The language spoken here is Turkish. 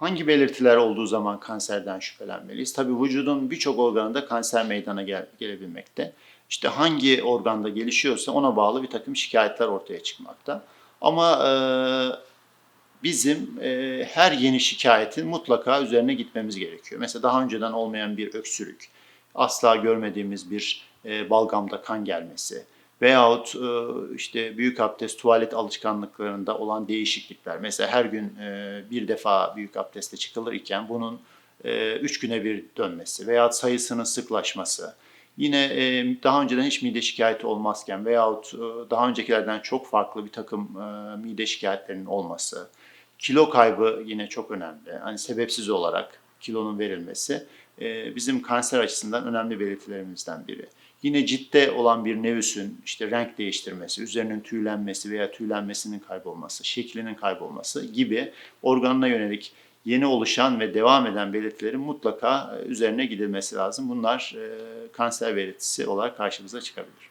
Hangi belirtiler olduğu zaman kanserden şüphelenmeliyiz? Tabii vücudun birçok organında kanser meydana gel- gelebilmekte. İşte hangi organda gelişiyorsa ona bağlı bir takım şikayetler ortaya çıkmakta. Ama e, bizim e, her yeni şikayetin mutlaka üzerine gitmemiz gerekiyor. Mesela daha önceden olmayan bir öksürük, asla görmediğimiz bir e, balgamda kan gelmesi veyahut e, işte büyük abdest tuvalet alışkanlıklarında olan değişiklikler. Mesela her gün e, bir defa büyük abdeste çıkılır iken bunun e, üç güne bir dönmesi veyahut sayısının sıklaşması. Yine daha önceden hiç mide şikayeti olmazken veyahut daha öncekilerden çok farklı bir takım mide şikayetlerinin olması. Kilo kaybı yine çok önemli. Hani sebepsiz olarak kilonun verilmesi bizim kanser açısından önemli belirtilerimizden biri. Yine cidde olan bir nevüsün işte renk değiştirmesi, üzerinin tüylenmesi veya tüylenmesinin kaybolması, şeklinin kaybolması gibi organına yönelik yeni oluşan ve devam eden belirtilerin mutlaka e, üzerine gidilmesi lazım. Bunlar e, kanser belirtisi olarak karşımıza çıkabilir.